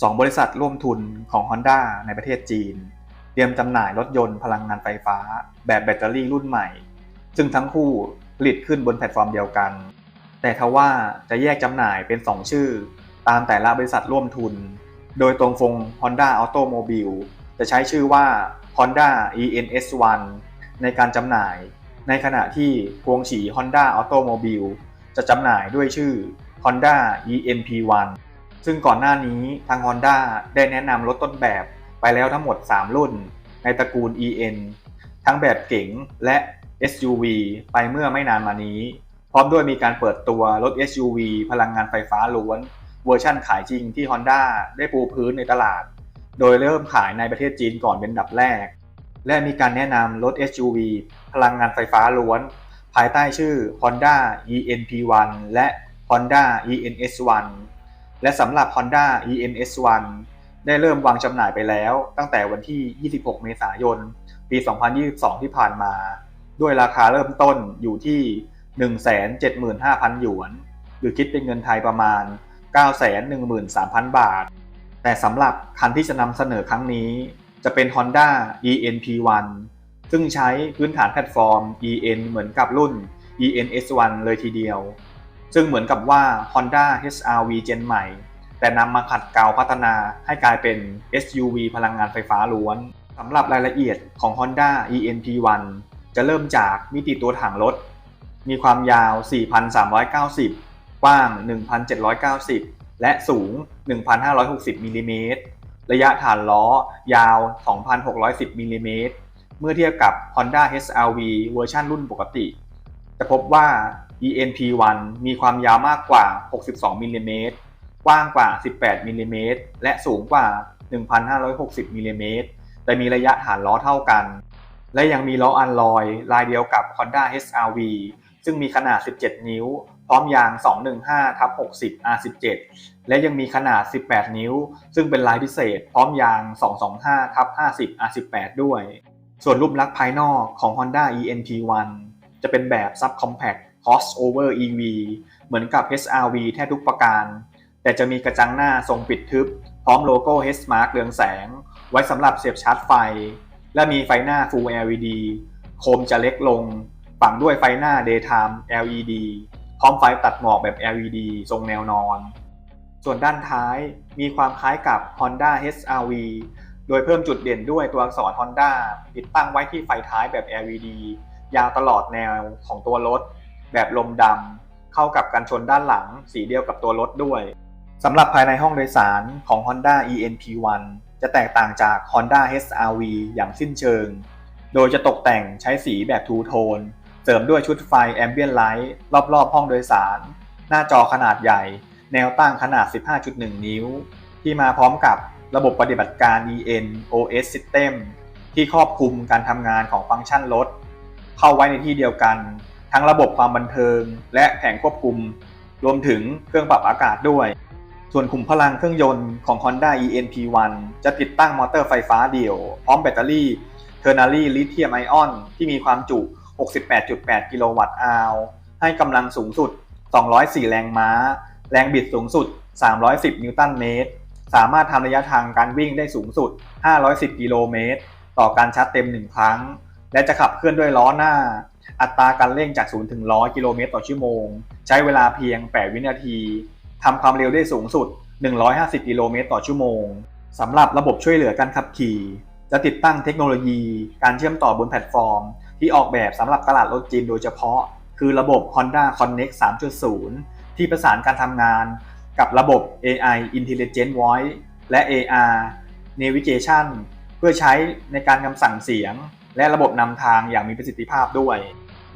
สองบริษัทร่วมทุนของ Honda ในประเทศจีน เตรียมจำหน่ายรถยนต์พลังงานไฟฟ้า แบบแบตเตอรี่รุ่นใหม่ ซึ่งทั้งคู่ผลิตขึ้นบนแพลตฟอร์มเดียวกัน แต่ทว่าจะแยกจำหน่ายเป็น 2 ชื่อ ตามแต่ละบริษัทร่วมทุน โดยตรงฟง Honda Automobile จะใช้ชื่อว่า Honda ENS1 ในการจำหน่าย ในขณะที่กวงฉี Honda Automobile จะจำหน่ายด้วยชื่อ Honda ENP1 ซึ่งก่อนหน้านี้ทาง Honda ได้แนะนำรถต้นแบบไปแล้วทั้งหมด 3 รุ่น ในตระกูล EN ทั้งแบบเก๋งและ SUV ไปเมื่อไม่นานมานี้ พร้อมด้วยมีการเปิดตัวรถ SUV พลังงานไฟฟ้าล้วน เวอร์ชั่นขายจริงที่ Honda ได้ปูพื้นในตลาด โดยเริ่มขายในประเทศจีนก่อนเป็นดับแรก และมีการแนะนำรถ SUV พลังงานไฟฟ้าล้วน ภายใต้ชื่อ Honda ENP1 และ Honda ENS1 และสำหรับ Honda ENS1 ได้เริ่มวางจำหน่ายไปแล้ว ตั้งแต่วันที่ 26 เมษายน ปี 2022 ที่ผ่านมา ด้วยราคาเริ่มต้นอยู่ที่ 175,000 หยวน หรือคิดเป็นเงินไทยประมาณ 913,000 บาท แต่สำหรับคันที่จะนำเสนอครั้งนี้ จะเป็น Honda ENP1 ซึ่งใช้พื้นฐานแพลตฟอร์ม EN เหมือนกับรุ่น ENS1 เลยทีเดียว ซึ่งเหมือนกับว่า Honda HR-V Gen ใหม่ แต่นำมาขัดเกลาพัฒนาให้กลายเป็น SUV พลังงานไฟฟ้าล้วนสำหรับรายละเอียดของ Honda ENP1 จะเริ่มจากมิติตัวถังรถ มีความยาว 4,390 กว้าง 1,790 และสูง 1,560มิลลิเมตร ระยะฐานล้อยาว 2,610มิลลิเมตร เมื่อเทียบกับ Honda HR-V เวอร์ชันรุ่นปกติ จะพบว่า ENP1 มีความยาวมากกว่า 62มิลลิเมตรกว้างกว่า 18มิลลิเมตรและสูงกว่า 1,560มิลลิเมตรแต่มีระยะฐานล้อเท่ากัน และยังมีล้ออัลลอย ลายเดียวกับ Honda HR-V ซึ่งมีขนาด 17 นิ้ว พร้อมยาง 215ทับ60 R17 และยังมีขนาด 18 นิ้ว ซึ่งเป็นลายพิเศษ พร้อมยาง 225ทับ50 R18 ด้วย ส่วนรูปลักษณ์ภายนอกของ Honda ENP1 จะเป็นแบบ Subcompact crossover EV เหมือนกับ HR-V แทบทุกประการ แต่จะมีกระจังหน้าทรงปิดทึบ พร้อมโลโก้ H-Mark เรืองแสง ไว้สำหรับเสียบชาร์จไฟ และมีไฟหน้า Full LED โคมจะเล็กลง ฝังด้วยไฟหน้า Daytime LED พร้อมไฟตัดหมอกแบบ LED ทรงแนวนอน ส่วนด้านท้ายมีความคล้ายกับ Honda HR-V โดยเพิ่มจุดเด่นด้วยตัวอักษร Honda ติดตั้งไว้ที่ไฟท้ายแบบ LED ยาวตลอดแนวของตัวรถ แบบลมดำเข้ากับกันชนด้านหลัง สีเดียวกับตัวรถด้วยสำหรับภายในห้องโดยสารของ Honda ENP1 จะแตกต่างจาก Honda HR-V อย่างสิ้นเชิง โดยจะตกแต่งใช้สีแบบทูโทน เสริมด้วยชุดไฟ Ambient Light รอบๆ ห้องโดยสาร หน้าจอขนาดใหญ่ แนวตั้งขนาด 15.1 นิ้ว ที่มาพร้อมกับระบบปฏิบัติการ EN OS System ที่ครอบคลุมการทำงานของฟังก์ชันรถ เข้าไว้ในที่เดียวกัน ทั้งระบบความบันเทิง และแผงควบคุม รวมถึงเครื่องปรับอากาศด้วย ส่วนขุมพลังเครื่องยนต์ของ Honda ENP1 จะติดตั้งมอเตอร์ไฟฟ้าเดี่ยว พร้อมแบตเตอรี่ Ternary Lithium Ion ที่มีความจุ 68.8 กิโลวัตต์อาวให้กำลังสูงสุด 204 แรงม้า แรงบิดสูงสุด 310 นิวตันเมตร สามารถทำระยะทางการวิ่งได้สูงสุด 510 กิโลเมตร ต่อการชาร์จเต็ม 1 ครั้ง และจะขับเคลื่อนด้วยล้อหน้า อัตราการเร่งจาก 0 ถึง 100 กิโลเมตรต่อชั่วโมง ใช้เวลาเพียง 8 วินาทีทำความเร็วได้สูงสุด 150 กิโลเมตรต่อชั่วโมงสำหรับระบบช่วยเหลือการขับขี่ จะติดตั้งเทคโนโลยี การเชื่อมต่อบนแพลตฟอร์ม ที่ออกแบบสำหรับตลาดรถจีนโดยเฉพาะ คือระบบ Honda Connect 3.0 ที่ประสานการทำงาน กับระบบ AI Intelligent Voice และ AR Navigation เพื่อใช้ในการคำสั่งเสียง และระบบนำทางอย่างมีประสิทธิภาพด้วย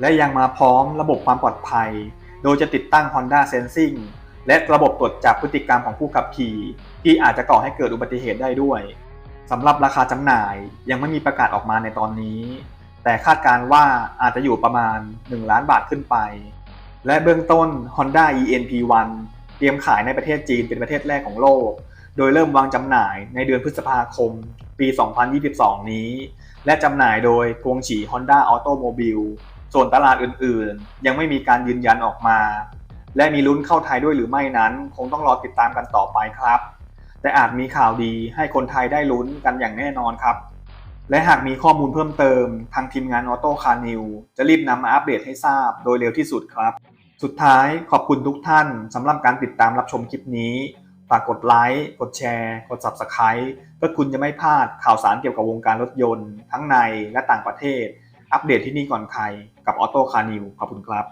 และยังมาพร้อมระบบความปลอดภัย โดยจะติดตั้ง Honda Sensing และระบบตรวจจับพฤติกรรมของผู้ขับขี่ ที่อาจจะก่อให้เกิดอุบัติเหตุได้ด้วยสำหรับราคาจำหน่ายยังไม่มีประกาศออกมาในตอนนี้ แต่คาดการณ์ว่าอาจจะอยู่ประมาณ 1 ล้านบาทขึ้นไป และเบื้องต้น Honda ENP1 เตรียมขายในประเทศจีนเป็นประเทศแรกของโลก โดยเริ่มวางจำหน่ายในเดือนพฤษภาคม ปี 2022 นี้ และจำหน่ายโดยกวงฉี Honda Automobile ส่วนตลาดอื่นๆ ยังไม่มีการยืนยันออกมา และมีลุ้นเข้าไทยด้วยหรือไม่นั้น คงต้องรอติดตามกันต่อไปครับ แต่อาจมีข่าวดีให้คนไทยได้ลุ้นกันอย่างแน่นอนครับ และหากมีข้อมูลเพิ่มเติม ทางทีมงานออโต้คาร์นิวจะรีบนำมาอัปเดตให้ทราบโดยเร็วที่สุดครับ สุดท้ายขอบคุณทุกท่านสำหรับการติดตามรับชมคลิปนี้ากกดไลค์กดแชร์ กด Subscribe เพื่อคุณจะไม่พลาดข่าวสารเกี่ยวกับวงการรถยนต์ ทั้งในและต่างประเทศ อัปเดตที่นี่ก่อนใครกับออโต้คาร์นิวขอบคุณครับ